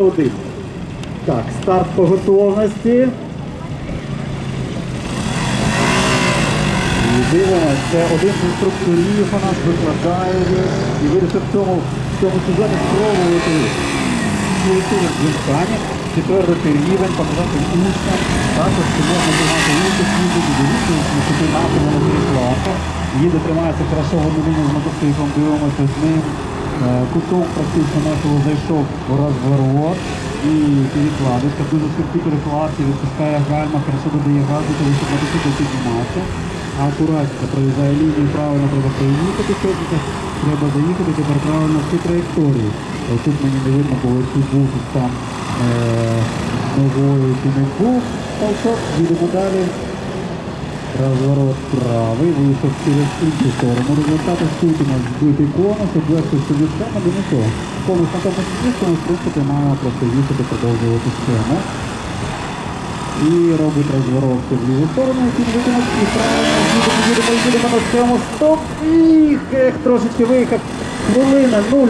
Один. Так, старт по готовності. І це один з інструкторів у нас викладає і вирішив в цьому, в цьому сезоні спробувати звичайні, четвертий рівень, показати учням, також що можна приймати участь, їздити, на чемпіонати на три класу. Їде тримається хорошо в одну лінію з мотоциклом, дивимося з ним. Е, Куток практично нашого зайшов у розворот і перекладочка, дуже швидкі перекладки, відпускає гальма, хорошо додає газу, тому що мотоцикл піднімався. Акуратно проїжджає лінію, правильно треба проїхати, сьогодні треба заїхати тепер правильно в цю траєкторію. Тут мені не видно, бо тут був там е, ногою чи не був толчок, їдемо далі. Розворот правий, вийшов через іншу сторону. Результати нас збитий конус, обвести сцену, до нічого. Конус на тому місці, ми в принципі маємо просто їхати, продовжувати сцену. І робить розворот в ліву сторону, який виконав і правильно їдемо, їдемо, їдемо на цьому. Стоп! Їх, ех, трошечки виїхав. Хвилина, нуль